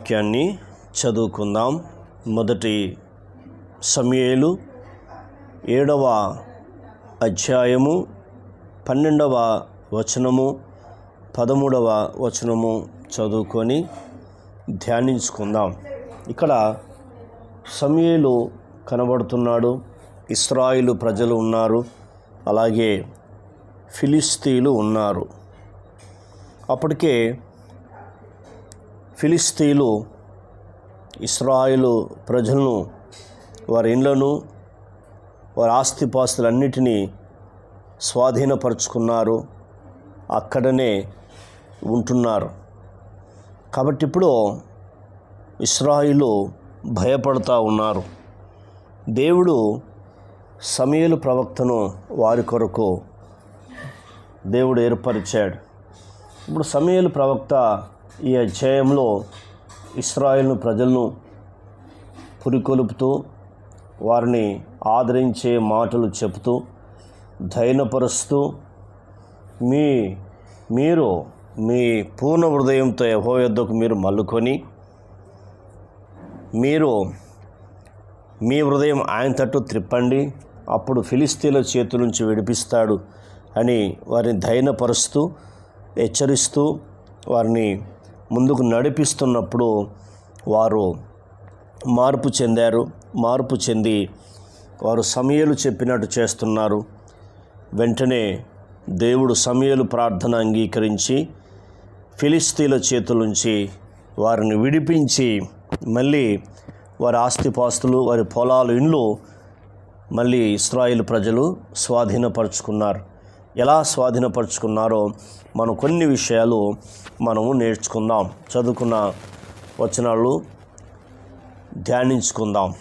వాక్యాన్ని చదువుకుందాం. మొదటి సమయలు ఏడవ అధ్యాయము పన్నెండవ వచనము పదమూడవ వచనము చదువుకొని ధ్యానించుకుందాం. ఇక్కడ సమయేలు కనబడుతున్నాడు ఇస్రాయిలు ప్రజలు ఉన్నారు అలాగే ఫిలిస్తీన్లు ఉన్నారు. అప్పటికే ఫిలిస్తీన్లు ఇస్రాయిలు ప్రజలను వారి ఇండ్లను వారి ఆస్తిపాస్తులన్నిటినీ స్వాధీనపరుచుకున్నారు. అక్కడనే ఉంటున్నారు. కాబట్టి ఇప్పుడు ఇస్రాయిలు భయపడుతూ ఉన్నారు. దేవుడు సమయలు ప్రవక్తను వారి కొరకు దేవుడు ఏర్పరిచాడు. ఇప్పుడు సమయలు ప్రవక్త ఈ అధ్యాయంలో ఇస్రాయేల్ ప్రజలను పురికొలుపుతూ వారిని ఆదరించే మాటలు చెబుతూ ధైర్యపరుస్తూ మీ మీరు మీ పూర్ణ హృదయంతో యహో యొద్దకు మీరు మల్లుకొని మీరు మీ హృదయం ఆయన తట్టు త్రిప్పండి అప్పుడు ఫిలిస్తీన్ల చేతి నుంచి విడిపిస్తాడు అని వారిని ధైర్యపరుస్తూ హెచ్చరిస్తూ వారిని ముందుకు నడిపిస్తున్నప్పుడు వారు మార్పు చెందారు మార్పు చెంది వారు సమయలు చెప్పినట్టు చేస్తున్నారు. వెంటనే దేవుడు సమయలు ప్రార్థన అంగీకరించి ఫిలిస్తీన్ల చేతుల నుంచి వారిని విడిపించి మళ్ళీ వారి ఆస్తిపాస్తులు వారి పొలాలు ఇండ్లు మళ్ళీ ఇస్రాయిల్ ప్రజలు స్వాధీనపరుచుకున్నారు. ఎలా స్వాధీనపరుచుకున్నారో మనం కొన్ని విషయాలు మనము నేర్చుకుందాం. చదువుకున్న వచనాలు ధ్యానించుకుందాం.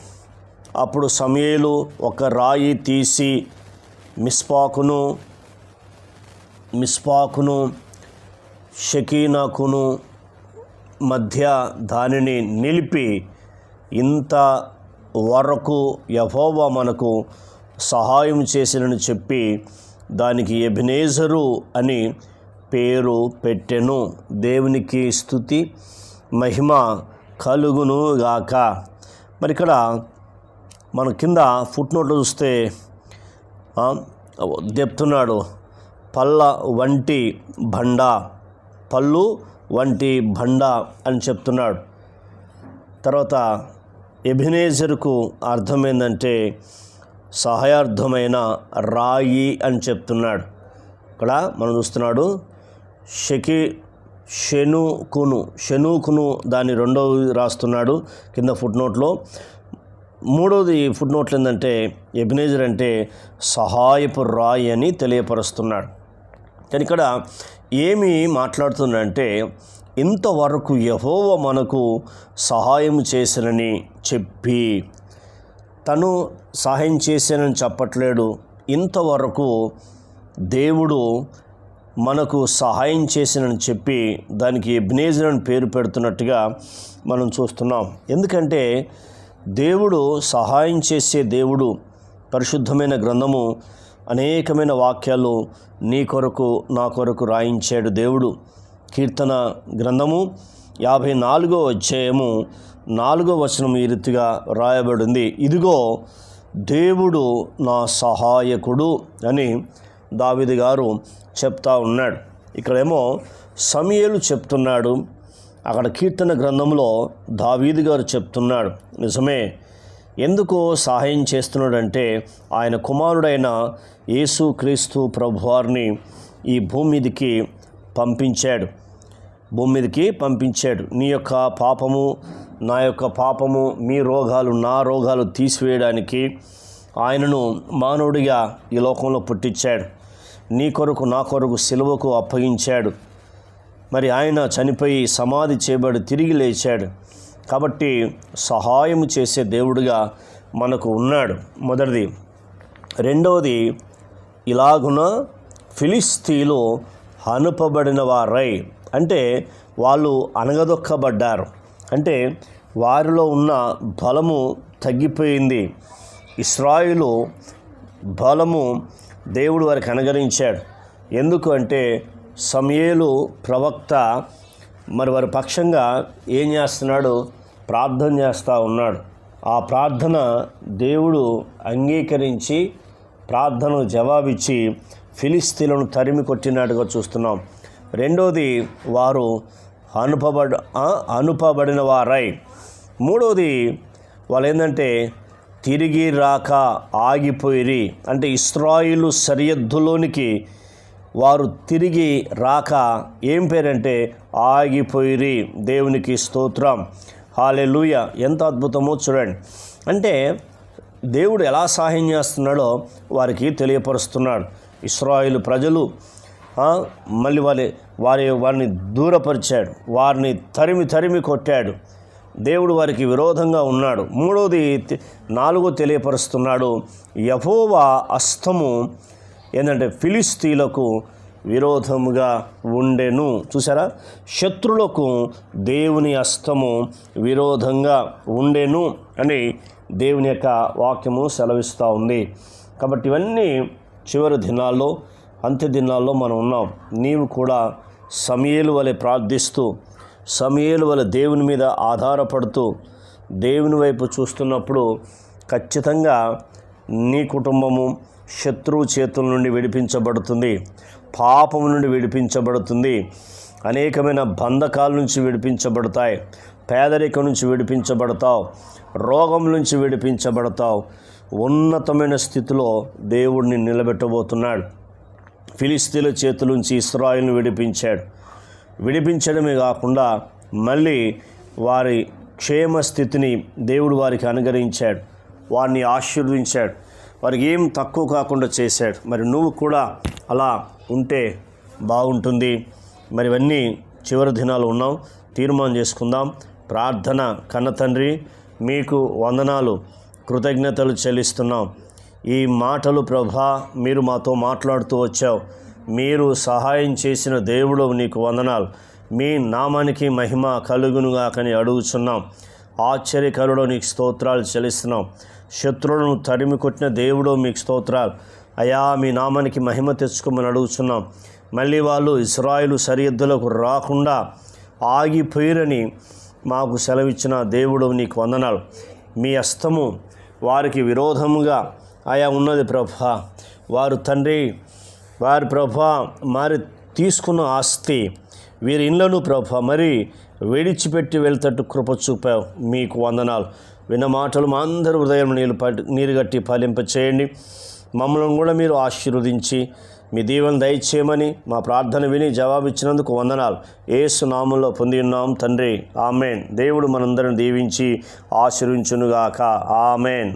అప్పుడు సమయలు ఒక రాయి తీసి మిస్పాకును మిస్పాకును షకీనాకును మధ్య దానిని నిలిపి ఇంత వరకు యహోవా మనకు సహాయం చేసినని చెప్పి దానికి ఎబినేజరు అని పేరు పెట్టెను. దేవునికి స్థుతి మహిమ కలుగును గాక. మరి ఇక్కడ మన కింద ఫుట్ నోట్ చూస్తే చెప్తున్నాడు పళ్ళ వంటి బండ పళ్ళు వంటి బండ అని చెప్తున్నాడు. తర్వాత ఎబినేజర్కు అర్థమైందంటే సహాయార్థమైన రాయి అని చెప్తున్నాడు. ఇక్కడ మనం చూస్తున్నాడు షకి షెనుకును షెనుకును దాని రెండవది రాస్తున్నాడు కింద ఫుట్ నోట్లో మూడవది ఫుట్ నోట్లు ఏంటంటే ఎబినేజర్ అంటే సహాయపు రాయి అని తెలియపరుస్తున్నాడు. కానీ ఇక్కడ ఏమి మాట్లాడుతుందంటే ఇంతవరకు యహోవ మనకు సహాయం చేసినని చెప్పి తను సహాయం చేశానని చెప్పట్లేడు. ఇంతవరకు దేవుడు మనకు సహాయం చేసినని చెప్పి దానికి ఎబ్నేజర్ అని పేరు పెడుతున్నట్టుగా మనం చూస్తున్నాం. ఎందుకంటే దేవుడు సహాయం చేసే దేవుడు పరిశుద్ధమైన గ్రంథము అనేకమైన వాక్యాలు నీ కొరకు నా కొరకు రాయించాడు దేవుడు. కీర్తన గ్రంథము యాభై నాలుగో అధ్యాయము నాలుగో వచనం ఈ రీతిగా రాయబడింది. ఇదిగో దేవుడు నా సహాయకుడు అని దావిది గారు చెప్తా ఉన్నాడు. ఇక్కడేమో సమయలు చెప్తున్నాడు. అక్కడ కీర్తన గ్రంథంలో దావీది గారు చెప్తున్నాడు. నిజమే ఎందుకు సహాయం చేస్తున్నాడంటే ఆయన కుమారుడైన యేసు క్రీస్తు ప్రభువారిని ఈ భూమి మీదకి పంపించాడు. భూమి మీదకి పంపించాడు. నీ యొక్క పాపము నా యొక్క పాపము మీ రోగాలు నా రోగాలు తీసివేయడానికి ఆయనను మానవుడిగా ఈ లోకంలో పుట్టించాడు. నీ కొరకు నా కొరకు సిలువకు అప్పగించాడు. మరి ఆయన చనిపోయి సమాధి చేయబడి తిరిగి లేచాడు. కాబట్టి సహాయం చేసే దేవుడిగా మనకు ఉన్నాడు. మొదటిది. రెండవది ఇలాగున ఫిలిస్తీలు అనుపబడిన వారై అంటే వాళ్ళు అనగదొక్కబడ్డారు. అంటే వారిలో ఉన్న బలము తగ్గిపోయింది. ఇస్రాయిలు బలము దేవుడు వారికి అనుగరించాడు ఎందుకు అంటే సమయేలు ప్రవక్త మరి వారి పక్షంగా ఏం చేస్తున్నాడు? ప్రార్థన చేస్తూ ఉన్నాడు. ఆ ప్రార్థన దేవుడు అంగీకరించి ప్రార్థనకు జవాబిచ్చి ఫిలిస్తీన్లను తరిమి కొట్టినట్టుగా చూస్తున్నాం. రెండోది వారు అనుపబడ అనుపబడిన వారై. మూడవది వాళ్ళు ఏంటంటే తిరిగి రాక ఆగిపోయిరి. అంటే ఇస్రాయిలు సరిహద్దులోనికి వారు తిరిగి రాక ఏం పేరంటే ఆగిపోయిరి. దేవునికి స్తోత్రం. హాలెలూయ. ఎంత అద్భుతమో చూడండి. అంటే దేవుడు ఎలా సహాయం చేస్తున్నాడో వారికి తెలియపరుస్తున్నాడు. ఇస్రాయిల్ ప్రజలు మళ్ళీ వారి వారి వారిని దూరపరిచాడు. వారిని తరిమి తరిమి కొట్టాడు. దేవుడు వారికి విరోధంగా ఉన్నాడు. మూడోది నాలుగో తెలియపరుస్తున్నాడు. యహోవా అస్తము ఏంటంటే ఫిలిస్తీలకు విరోధముగా ఉండెను. చూసారా శత్రులకు దేవుని అస్తము విరోధంగా ఉండెను అని దేవుని యొక్క వాక్యము సెలవిస్తూ ఉంది. కాబట్టి ఇవన్నీ చివరి దినాల్లో అంత్యదినాల్లో మనం ఉన్నాం. నీవు కూడా సమయలు వలె ప్రార్థిస్తూ సమయలు వలె దేవుని మీద ఆధారపడుతూ దేవుని వైపు చూస్తున్నప్పుడు ఖచ్చితంగా నీ కుటుంబము శత్రువు చేతుల నుండి విడిపించబడుతుంది. పాపం నుండి విడిపించబడుతుంది. అనేకమైన బంధకాల నుంచి విడిపించబడతాయి. పేదరికం నుంచి విడిపించబడతావు. రోగం నుంచి విడిపించబడతావు. ఉన్నతమైన స్థితిలో దేవుడిని నిలబెట్టబోతున్నాడు. ఫిలిస్తీన్ల చేతులుంచి నుంచి విడిపించాడు. విడిపించడమే కాకుండా మళ్ళీ వారి క్షేమ స్థితిని దేవుడు వారికి అనుగ్రహించాడు. వారిని ఆశీర్వదించాడు. వారికి ఏం తక్కువ కాకుండా చేశాడు. మరి నువ్వు కూడా అలా ఉంటే బాగుంటుంది. మరి ఇవన్నీ చివరి దినాలు ఉన్నాం. తీర్మానం చేసుకుందాం. ప్రార్థన కన్న తండ్రి మీకు వందనాలు. కృతజ్ఞతలు చెల్లిస్తున్నాం. ఈ మాటలు ప్రభా మీరు మాతో మాట్లాడుతూ వచ్చావు. మీరు సహాయం చేసిన దేవుడు నీకు వందనాలు. మీ నామానికి మహిమ కలుగునుగాకని అడుగుచున్నాం. ఆశ్చర్యకరుడు నీకు స్తోత్రాలు చెల్లిస్తున్నాం. శత్రువులను తరిమి కొట్టిన దేవుడు మీకు స్తోత్రాలు. అయా మీ నామానికి మహిమ తెచ్చుకోమని అడుగుచున్నాం. మళ్ళీ వాళ్ళు ఇస్రాయిలు సరిహద్దులకు రాకుండా ఆగిపోయిరని మాకు సెలవిచ్చిన దేవుడు నీకు వందనాలు. మీ అస్తము వారికి విరోధముగా ఆయా ఉన్నది ప్రభా. వారు తండ్రి వారి ప్రభా మరి తీసుకున్న ఆస్తి. వీరి ఇండ్లను ప్రభా మరి విడిచిపెట్టి వెళ్తట్టు కృప చూపావు మీకు వందనాలు. విన్న మాటలు మా అందరూ హృదయం నీళ్ళు నీరు గట్టి పాలింప చేయండి. మమ్మల్ని కూడా మీరు ఆశీర్వదించి మీ దీవెన దయచేయమని మా ప్రార్థన విని జవాబిచ్చినందుకు వందనాలు. ఏసు నామంలో పొంది ఉన్నాం తండ్రి. ఆమెన్. దేవుడు మనందరిని దీవించి ఆశీర్వించునుగాక. ఆమెన్.